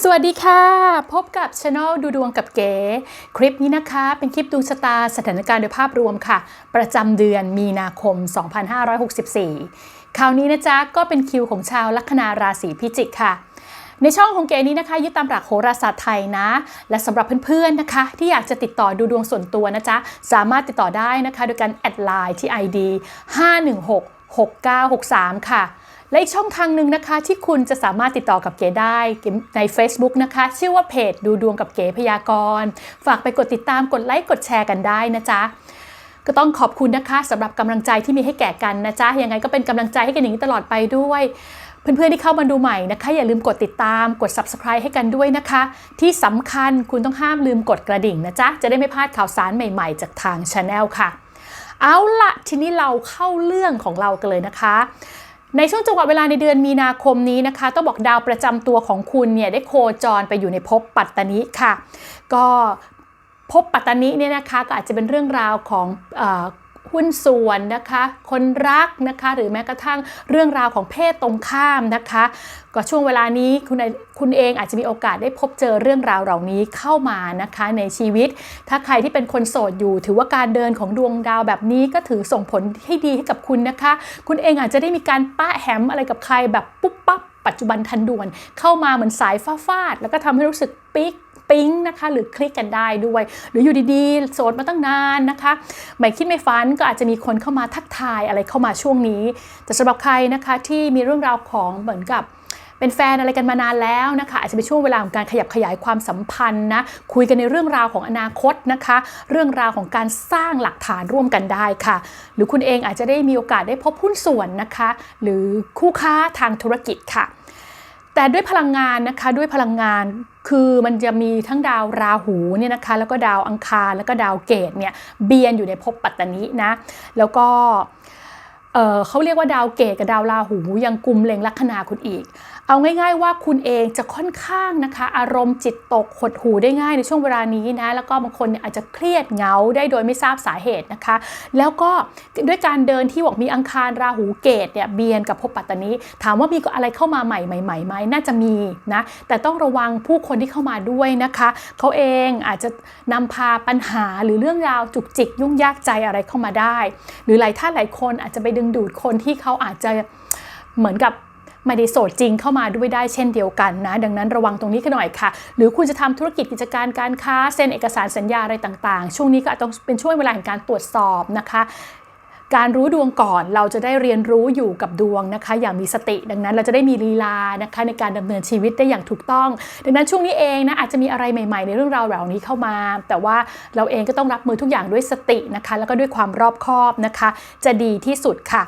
สวัสดีค่ะ พบกับช anel ดูดวงกับเก๋ คลิปนี้นะคะเป็นคลิปดูชะตาสถานการณ์โดยภาพรวมค่ะ ประจำเดือนมีนาคม 2564 คราวนี้นะจ๊ะ ก็เป็นคิวของชาวลัคนาราศีพิจิกค่ะในช่องของเก๋นี้นะคะยึดตามหลักโหราศาสตร์ไทยนะ และสำหรับเพื่อนๆนะคะ ที่อยากจะติดต่อดูดวงส่วนตัวนะจ๊ะ สามารถติดต่อได้นะคะ โดยการแอดไลน์ที่ ID 516 6963 ค่ะ และอีกช่องทางหนึ่งนะคะ ที่คุณจะสามารถติดต่อกับเก๋ได้ใน Facebook นะคะ ชื่อว่าเพจดูดวงกับเก๋พยากรณ์ ฝากไปกดติดตามกดไลค์กดแชร์กันได้นะจ๊ะก็ต้องขอบคุณนะคะสำหรับกำลังใจที่มีให้แก่กันนะจ๊ะยังไงก็เป็นกำลังใจให้กันอย่างนี้ตลอดไปด้วยเพื่อนๆที่เข้ามาดูใหม่นะคะ อย่าลืมกดติดตามกด subscribe ให้กันด้วยนะคะ ที่สำคัญคุณต้องห้ามลืมกดกระดิ่งนะจ๊ะ จะได้ไม่พลาดข่าวสารใหม่ๆ จากทาง Channel ค่ะ เอาละทีนี้เราเข้าเรื่องของเรากันเลยนะคะ ในช่วงจังหวะเวลาในเดือนมีนาคมนี้นะคะ ต้องบอกดาวประจำตัวของคุณเนี่ยได้โคจรไปอยู่ในภพปัตตนิค่ะ ก็ภพปัตตนิเนี่ยนะคะก็อาจจะเป็นเรื่องราวของอ หุ้นส่วนนะคะ คนรักนะคะ หรือแม้กระทั่งเรื่องราวของเพศตรงข้ามนะคะ ก็ช่วงเวลานี้คุณคุณเองอาจจะมีโอกาสได้พบเจอเรื่องราวเหล่านี้เข้ามานะคะในชีวิต ถ้าใครที่เป็นคนโสดอยู่ ถือว่าการเดินของดวงดาวแบบนี้ก็ถือส่งผลให้ดีให้กับคุณนะคะ คุณเองอาจจะได้มีการป้าแหมอะไรกับใครแบบปุ๊บปั๊บปัจจุบันทันด่วนเข้ามาเหมือนสายฟ้าฟาด แล้วก็ทำให้รู้สึกปิ๊ก ปิ๊งนะคะหรือคลิกกันได้ด้วย หรืออยู่ดีๆ โสดมาตั้งนานนะคะไม่คิดไม่ฝันก็อาจจะมีคนเข้ามาทักทายอะไรเข้ามาช่วงนี้ แต่สำหรับใครนะคะที่มีเรื่องราวของเหมือนกับเป็นแฟนอะไรกันมานานแล้วนะคะอาจจะเป็นช่วงเวลาของการขยับขยายความสัมพันธ์นะคุยกันในเรื่องราวของอนาคตนะคะ เรื่องราวของการสร้างหลักฐานร่วมกันได้ค่ะ หรือคุณเองอาจจะได้มีโอกาสได้พบหุ้นส่วนนะคะ หรือคู่ค้าทางธุรกิจค่ะ แต่ด้วยพลังงานนะคะด้วยพลังงานคือมันจะมีทั้งดาวราหูเนี่ยนะคะแล้วก็ดาวอังคารแล้วก็ดาวเกตเนี่ยเบียนอยู่ในภพปัตตนินะแล้วก็เเขาเรียกว่าดาวเกตกับดาวราหูยังกลุ่มเล็งลัคนาคุณอีก เอาง่ายๆว่าคุณเองจะค่อนข้างนะคะ อารมณ์จิตตกหดหูได้ง่ายในช่วงเวลานี้นะ แล้วก็บางคนเนี่ยอาจจะเครียดเหงาได้โดยไม่ทราบสาเหตุนะคะ แล้วก็ด้วยการเดินที่บอกมีอังคารราหูเกตเนี่ยเบียนกับภพปัตตนิถามว่ามีอะไรเข้ามาใหม่ใหม่ไหมน่าจะมีนะ แต่ต้องระวังผู้คนที่เข้ามาด้วยนะคะเขาเองอาจจะนำพาปัญหาหรือเรื่องราวจุกจิกยุ่งยากใจอะไรเข้ามาได้ หรือหลายท่านหลายคนอาจจะไปดึงดูดคนที่เขาอาจจะเหมือนกับ ไม่ได้โสดจริงเข้ามาด้วยได้เช่นเดียวกันนะ ดังนั้นระวังตรงนี้กันหน่อยค่ะ หรือคุณจะทำธุรกิจกิจการการค้าเซ็นเอกสารสัญญาอะไรต่างๆ ช่วงนี้ก็อาจต้องเป็นช่วงเวลาแห่งการตรวจสอบนะคะการรู้ดวงก่อนเราจะได้เรียนรู้อยู่กับดวงนะคะ อย่างมีสติดังนั้นเราจะได้มีลีลานะคะในการดำเนินชีวิตได้อย่างถูกต้อง ดังนั้นช่วงนี้เองนะอาจจะมีอะไรใหม่ ๆ ในเรื่องราวเหล่านี้เข้ามา แต่ว่าเราเองก็ต้องรับมือทุกอย่างด้วยสตินะคะ แล้วก็ด้วยความรอบคอบนะคะ จะดีที่สุดค่ะ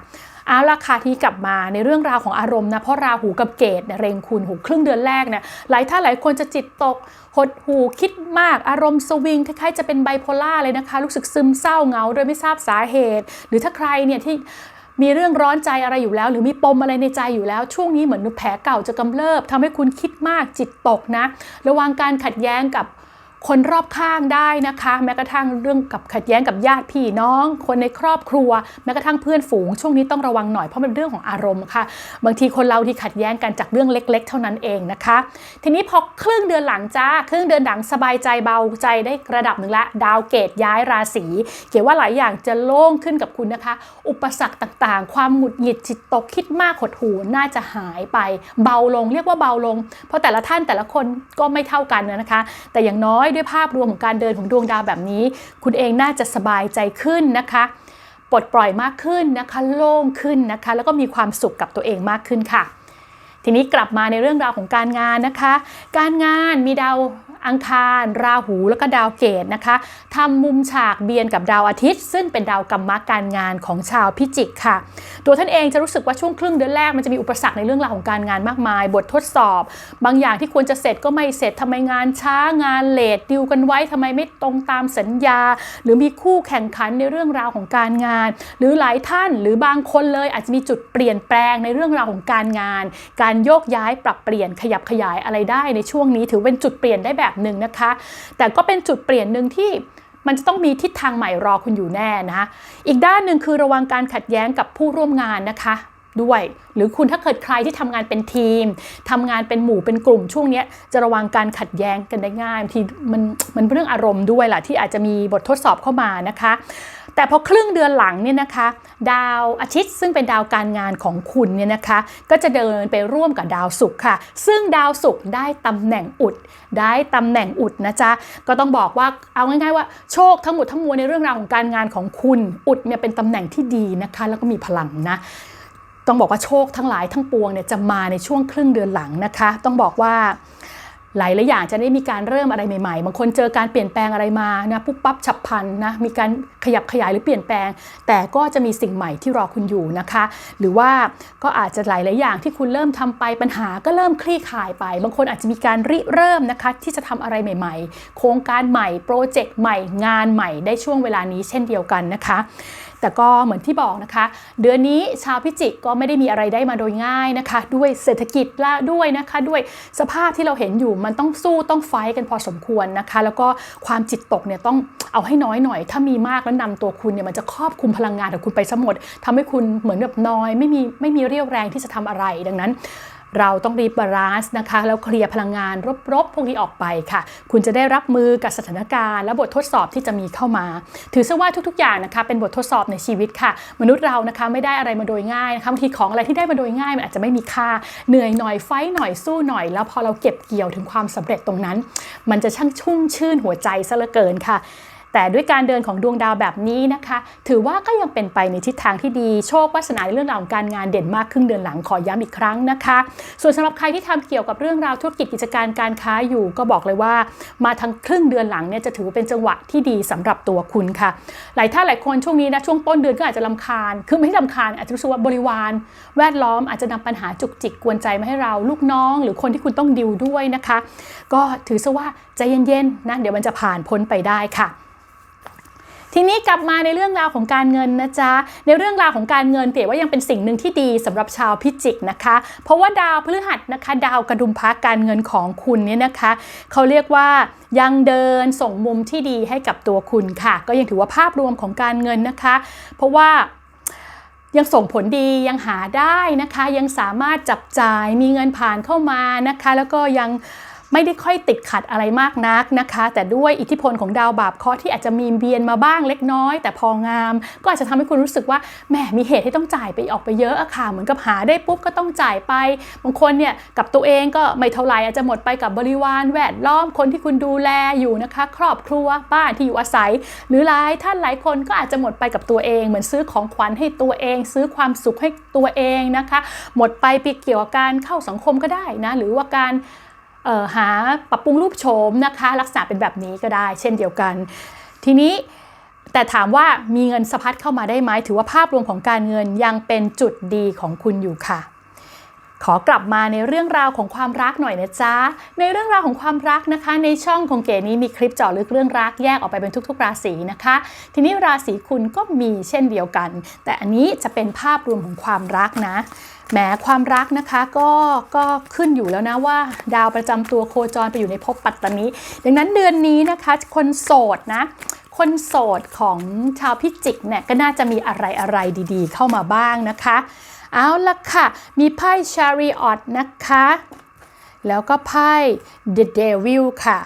เอาราคาที่กลับมาในเรื่องราวของอารมณ์นะเพราะราหูกับเกตเนเร็งคุณหูครึ่งเดือนแรกเนี่ยหลายท่านหลายคนจะจิตตกหดหูคิดมากอารมณ์สวิงคล้ายๆจะเป็นไบโพล่าเลยนะคะ รู้สึกซึมเศร้าเหงาโดยไม่ทราบสาเหตุ หรือถ้าใครเนี่ยที่มีเรื่องร้อนใจอะไรอยู่แล้ว หรือมีปมอะไรในใจอยู่แล้ว ช่วงนี้เหมือนแผลเก่าจะกำเริบทำให้คุณคิดมากจิตตกนะ ระวังการขัดแย้งกับ คนรอบข้างได้นะคะ แม้กระทั่งเรื่องกับขัดแย้งกับญาติพี่น้อง คนในครอบครัว แม้กระทั่งเพื่อนฝูง ช่วงนี้ต้องระวังหน่อยเพราะมันเป็นเรื่องของอารมณ์ค่ะ บางทีคนเราที่ขัดแย้งกันจากเรื่องเล็ก ๆ เท่านั้นเองนะคะ ทีนี้พอครึ่งเดือนหลังจ้าครึ่งเดือนหลังสบายใจเบาใจได้ระดับหนึ่งละดาวเกตย้ายราศีเกี่ยวว่าหลายอย่างจะโล่งขึ้นกับคุณนะคะ อุปสรรคต่างๆ ความหงุดหงิดจิตตกคิดมากหดหูน่าจะหายไป เบาลงเรียกว่าเบาลง เพราะแต่ละท่านแต่ละคนก็ไม่เท่ากันนะคะ แต่อย่างน้อยด้วยภาพรวมของการเดินของดวงดาวแบบนี้ คุณเองน่าจะสบายใจขึ้นนะคะปลดปล่อยมากขึ้นนะคะโล่งขึ้นนะคะ แล้วก็มีความสุขกับตัวเองมากขึ้นค่ะทีนี้กลับมาในเรื่องราวของการงานนะคะ การงานมีดาว อังคาร ราหูแล้วก็ดาวเกตนะคะทำมุมฉากเบียนกับดาวอาทิตย์ ซึ่งเป็นดาวกรรมะการงานของชาวพิจิกค่ะ ตัวท่านเองจะรู้สึกว่าช่วงครึ่งเดือนแรกมันจะมีอุปสรรคในเรื่องราวของการงานมากมาย บททดสอบ บางอย่างที่ควรจะเสร็จก็ไม่เสร็จทำไมงานช้างานเลทดิวกันไว้ทำไมไม่ตรงตามสัญญา หรือมีคู่แข่งขันในเรื่องราวของการงาน หรือหลายท่านหรือบางคนเลยอาจจะมีจุดเปลี่ยนแปลงในเรื่องราวของการงาน การโยกย้ายปรับเปลี่ยนขยับขยายอะไรได้ในช่วงนี้ถือเป็นจุดเปลี่ยนได้แบบหนึ่งนะคะ แต่ก็เป็นจุดเปลี่ยนหนึ่งที่มันจะต้องมีทิศทางใหม่รอคุณอยู่แน่นะอีกด้านหนึ่งคือระวังการขัดแย้งกับผู้ร่วมงานนะคะด้วย หรือคุณถ้าเกิดใครที่ทำงานเป็นทีมทำงานเป็นหมู่เป็นกลุ่มช่วงนี้จะระวังการขัดแย้งกันได้ง่ายบางทีมันมันเป็นเรื่องอารมณ์ด้วยล่ะที่อาจจะมีบททดสอบเข้ามานะคะ แต่พอครึ่งเดือนหลังเนี่ยนะคะ ดาวอาทิตย์ซึ่งเป็นดาวการงานของคุณเนี่ยนะคะ ก็จะเดินไปร่วมกับดาวศุกร์ค่ะ ซึ่งดาวศุกร์ได้ตำแหน่งอุด ได้ตำแหน่งอุดนะจ๊ะก็ต้องบอกว่าเอาง่าย ๆ ว่าโชคทั้งหมดทั้งมวลในเรื่องราวของการงานของคุณอุดเนี่ยเป็นตำแหน่งที่ดีนะคะ แล้วก็มีพลังนะต้องบอกว่าโชคทั้งหลายทั้งปวงเนี่ยจะมาในช่วงครึ่งเดือนหลังนะคะ ต้องบอกว่า หลายหลายอย่างจะได้มีการเริ่มอะไรใหม่ๆ บางคนเจอการเปลี่ยนแปลงอะไรมานะปุ๊บปั๊บฉับพลันนะมีการขยับขยายหรือเปลี่ยนแปลง แต่ก็จะมีสิ่งใหม่ที่รอคุณอยู่นะคะ หรือว่าก็อาจจะหลายหลายอย่างที่คุณเริ่มทำไปปัญหาก็เริ่มคลี่คลายไป บางคนอาจจะมีการริเริ่มนะคะที่จะทำอะไรใหม่ ๆ โครงการใหม่โปรเจกต์ใหม่งานใหม่ได้ช่วงเวลานี้เช่นเดียวกันนะคะ แต่ก็เหมือนที่บอกนะคะ เดือนนี้ชาวพิจิกก็ไม่ได้มีอะไรได้มาโดยง่ายนะคะ ด้วยเศรษฐกิจละด้วยนะคะ ด้วยสภาพที่เราเห็นอยู่มันต้องสู้ต้องไฟกันพอสมควรนะคะ แล้วก็ความจิตตกเนี่ยต้องเอาให้น้อยหน่อย ถ้ามีมากแล้วนำตัวคุณเนี่ยมันจะครอบคุมพลังงานของคุณไปซะหมดทำให้คุณเหมือนแบบน้อย ไม่มีไม่มีเรี่ยวแรงที่จะทำอะไรดังนั้น เราต้องรีบบาลานซ์นะคะ แล้วเคลียร์พลังงานรบๆ พวกนี้ออกไปค่ะ คุณจะได้รับมือกับสถานการณ์ และบททดสอบที่จะมีเข้ามา ถือซะว่าทุกๆ อย่างนะคะ เป็นบททดสอบในชีวิตค่ะ มนุษย์เรานะคะไม่ได้อะไรมาโดยง่ายนะคะบางทีของอะไรที่ได้มาโดยง่ายมันอาจจะไม่มีค่า เหนื่อยหน่อยไฟหน่อยสู้หน่อย แล้วพอเราเก็บเกี่ยวถึงความสำเร็จตรงนั้น มันจะช่างชุ่มชื่นหัวใจซะเหลือเกินค่ะ แต่ด้วยการเดินของดวงดาวแบบนี้นะคะ ถือว่าก็ยังเป็นไปในทิศทางที่ดีโชควาสนาในเรื่องราวของการงานเด่นมากครึ่งเดือนหลังขอย้ำอีกครั้งนะคะ ส่วนสำหรับใครที่ทำเกี่ยวกับเรื่องราวธุรกิจกิจการการค้าอยู่ ก็บอกเลยว่า มาทั้งครึ่งเดือนหลังเนี่ยจะถือว่าเป็นจังหวะที่ดีสำหรับตัวคุณค่ะ หลายท่านหลายคนช่วงนี้นะช่วงต้นเดือนก็อาจจะลำคาญ คือไม่ใช่ลำคาญอาจจะรู้สึกว่าบริวาร แวดล้อมอาจจะนำปัญหาจุกจิกกวนใจมาให้เราลูกน้อง หรือคนที่คุณต้องดิวด้วยนะคะ ก็ถือซะว่าใจเย็นๆนะเดี๋ยวมันจะผ่านพ้นไปได้ค่ะ ทีนี้กลับมาในเรื่องราวของการเงินนะจ๊ะ ในเรื่องราวของการเงินเตี๋ยว่ายังเป็นสิ่งหนึ่งที่ดีสำหรับชาวพิจิกนะคะ เพราะว่าดาวพฤหัสนะคะ ดาวกระดุมพักการเงินของคุณเนี่ยนะคะเขาเรียกว่ายังเดินส่งมุมที่ดีให้กับตัวคุณค่ะ ก็ยังถือว่าภาพรวมของการเงินนะคะ เพราะว่ายังส่งผลดียังหาได้นะคะ ยังสามารถจับจ่ายมีเงินผ่านเข้ามานะคะ แล้วก็ยัง ไม่ได้ค่อยติดขัดอะไรมากนักนะคะ แต่ด้วยอิทธิพลของดาวบาปเคราะห์ที่อาจจะมีเบียนมาบ้างเล็กน้อย แต่พองาม ก็อาจจะทำให้คุณรู้สึกว่าแหมมีเหตุที่ต้องจ่ายไปออกไปเยอะอะค่ะ เหมือนกับหาได้ปุ๊บก็ต้องจ่ายไปบางคนเนี่ยกับตัวเองก็ไม่เท่าไหร่อาจจะหมดไปกับบริวารแวดล้อมคนที่คุณดูแลอยู่นะคะ ครอบครัวบ้านที่อยู่อาศัย หรือหลายท่านหลายคนก็อาจจะหมดไปกับตัวเอง เหมือนซื้อของขวัญให้ตัวเอง ซื้อความสุขให้ตัวเองนะคะ หมดไปไปเกี่ยวกับการเข้าสังคมก็ได้นะหรือว่าการ หาปรับปรุงรูปโฉมนะคะ ลักษณะเป็นแบบนี้ก็ได้เช่นเดียวกัน ทีนี้แต่ถามว่ามีเงินสะพัดเข้ามาได้ไหมถือว่าภาพรวมของการเงินยังเป็นจุดดีของคุณอยู่ค่ะ ขอกลับมาในเรื่องราวของความรักหน่อยนะจ๊ะ ในเรื่องราวของความรักนะคะ ในช่องของเก๋นี้มีคลิปเจาะลึกเรื่องรักแยกออกไปเป็นทุก ๆ ราศีนะคะ ทีนี้ราศีคุณก็มีเช่นเดียวกัน แต่อันนี้จะเป็นภาพรวมของความรักนะแหมความรักนะคะก็ก็ขึ้นอยู่แล้วนะว่า ดาวประจำตัวโคจรไปอยู่ในภพปัตตานีดังนั้นเดือนนี้นะคะ คนโสดนะคนโสดของชาวพิจิกเนี่ยก็น่าจะมีอะไรอะไรดีๆ เข้ามาบ้างนะคะ เอาละค่ะ มีไพ่ชาริออตนะคะ แล้วก็ไพ่ The Devil ค่ะ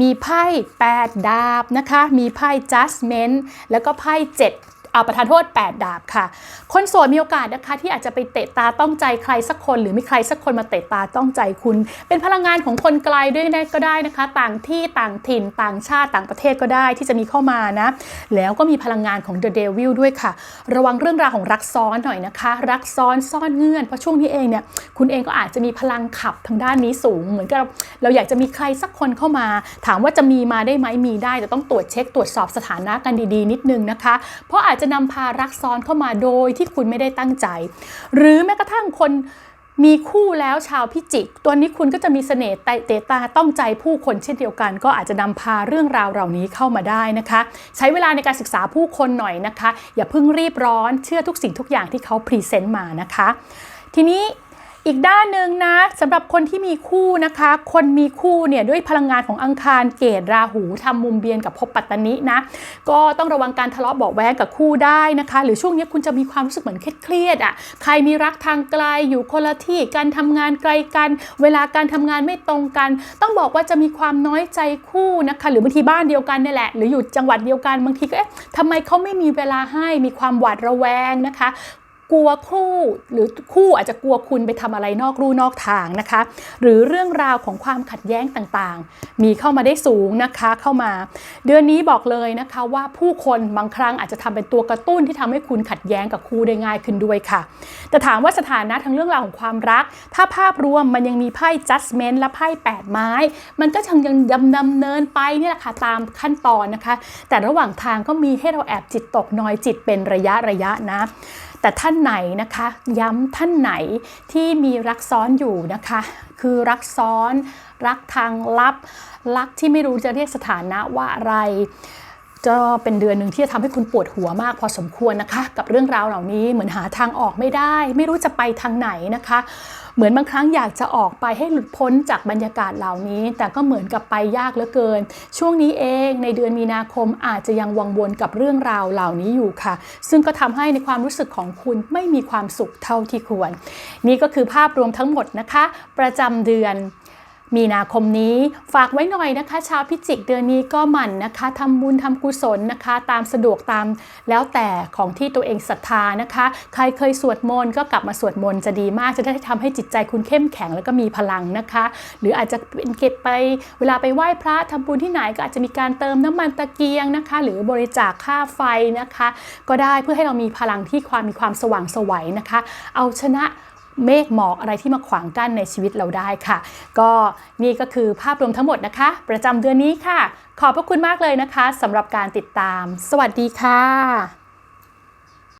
มีไพ่ 8 ดาบนะคะ มีไพ่ Judgment แล้วก็ไพ่ 7 ประทานโทษ 8 ดาบค่ะ คนโสดมีโอกาสนะคะที่อาจจะไปเตะตาต้องใจใครสักคน หรือมีใครสักคนมาเตะตาต้องใจคุณ เป็นพลังงานของคนไกลด้วยนะก็ได้นะคะ ต่างที่ต่างถิ่นต่างชาติต่างประเทศก็ได้ที่จะมีเข้ามานะ แล้วก็มีพลังงานของ The Devil ด้วยค่ะ ระวังเรื่องราวของรักซ้อนหน่อยนะคะ รักซ้อนซ่อนเงื่อนเพราะช่วงนี้เองเนี่ยคุณเองก็อาจจะมีพลังขับทางด้านนี้สูง เหมือนกับเราอยากจะมีใครสักคนเข้ามา ถามว่าจะมีมาได้ไหมมีได้แต่ต้องตรวจเช็คตรวจสอบสถานะกันดีๆ นิดนึงนะคะ เพราะอาจจะนำพารักซ้อนเข้ามาโดยที่คุณไม่ได้ตั้งใจ หรือแม้กระทั่งคนมีคู่แล้วชาวพิจิก ตัวนี้คุณก็จะมีเสน่ห์เตตาต้องใจผู้คนเช่นเดียวกัน ก็อาจจะนำพาเรื่องราวเหล่านี้เข้ามาได้นะคะ ใช้เวลาในการศึกษาผู้คนหน่อยนะคะ อย่าเพิ่งรีบร้อนเชื่อทุกสิ่งทุกอย่างที่เขาพรีเซนต์มานะคะ ทีนี้ อีกด้านหนึ่งนะสำหรับคนที่มีคู่นะคะ คนมีคู่เนี่ยด้วยพลังงานของอังคารเกตราหูทำมุมเบียนกับภพปัตตานินะ ก็ต้องระวังการทะเลาะเบาะแว้งกับคู่ได้นะคะ หรือช่วงนี้คุณจะมีความรู้สึกเหมือนเครียดๆอะใครมีรักทางไกลอยู่คนละที่การทำงานไกลกัน เวลาการทำงานไม่ตรงกัน ต้องบอกว่าจะมีความน้อยใจคู่นะคะ หรือบางทีบ้านเดียวกันเนี่ยแหละหรืออยู่จังหวัดเดียวกันบางทีก็เอ๊ะทำไมเขาไม่มีเวลาให้มีความหวาดระแวงนะคะ กลัวคู่หรือคู่อาจจะกลัวคุณไปทำอะไรนอกรูนอกทางนะคะ หรือเรื่องราวของความขัดแย้งต่างๆ มีเข้ามาได้สูงนะคะเข้ามา เดือนนี้บอกเลยนะคะว่าผู้คนบางครั้งอาจจะทำเป็นตัวกระตุ้นที่ทำให้คุณขัดแย้งกับคู่ได้ง่ายขึ้นด้วยค่ะ แต่ถามว่าสถานะทางเรื่องราวของความรัก ถ้าภาพรวมมันยังมีไพ่ judgment และไพ่8ไม้ มันก็ยังยังดำดำเนินไปนี่แหละค่ะตามขั้นตอนนะคะ แต่ระหว่างทางก็มีให้เราแอบจิตตกนอยจิตเป็นระยะระยะนะ แต่ท่านไหนนะคะ ย้ำท่านไหนที่มีรักซ้อนอยู่นะคะ คือรักซ้อน รักทางลับ รักที่ไม่รู้จะเรียกสถานะว่าอะไรจะเป็นเดือนหนึ่งที่จะทำให้คุณปวดหัวมากพอสมควรนะคะ กับเรื่องราวเหล่านี้เหมือนหาทางออกไม่ได้ ไม่รู้จะไปทางไหนนะคะ เหมือนบางครั้งอยากจะออกไปให้หลุดพ้นจากบรรยากาศเหล่านี้ แต่ก็เหมือนกับไปยากเหลือเกิน ช่วงนี้เองในเดือนมีนาคมอาจจะยังวังวนกับเรื่องราวเหล่านี้อยู่ค่ะ ซึ่งก็ทำให้ในความรู้สึกของคุณไม่มีความสุขเท่าที่ควร นี่ก็คือภาพรวมทั้งหมดนะคะ ประจำเดือน มีนาคมนี้ฝากไว้หน่อยนะคะ ชาวพิจิกเดือนนี้ก็หมั่นนะคะทำบุญทำกุศลนะคะ ตามสะดวกตามแล้วแต่ของที่ตัวเองศรัทธานะคะ ใครเคยสวดมนต์ก็กลับมาสวดมนต์จะดีมาก จะได้ทำให้จิตใจคุณเข้มแข็งแล้วก็มีพลังนะคะ หรืออาจจะเป็นเก็บไปเวลาไปไหว้พระทำบุญที่ไหนก็อาจจะมีการเติมน้ำมันตะเกียงนะคะ หรือบริจาคค่าไฟนะคะ ก็ได้เพื่อให้เรามีพลังที่ความมีความสว่างไสวัยนะคะ เอาชนะ เมฆหมอกอะไรที่มาขวางกั้นในชีวิตเราได้ค่ะ ก็นี่ก็คือภาพรวมทั้งหมดนะคะ ประจำเดือนนี้ค่ะ ขอบพระคุณมากเลยนะคะสำหรับการติดตาม สวัสดีค่ะ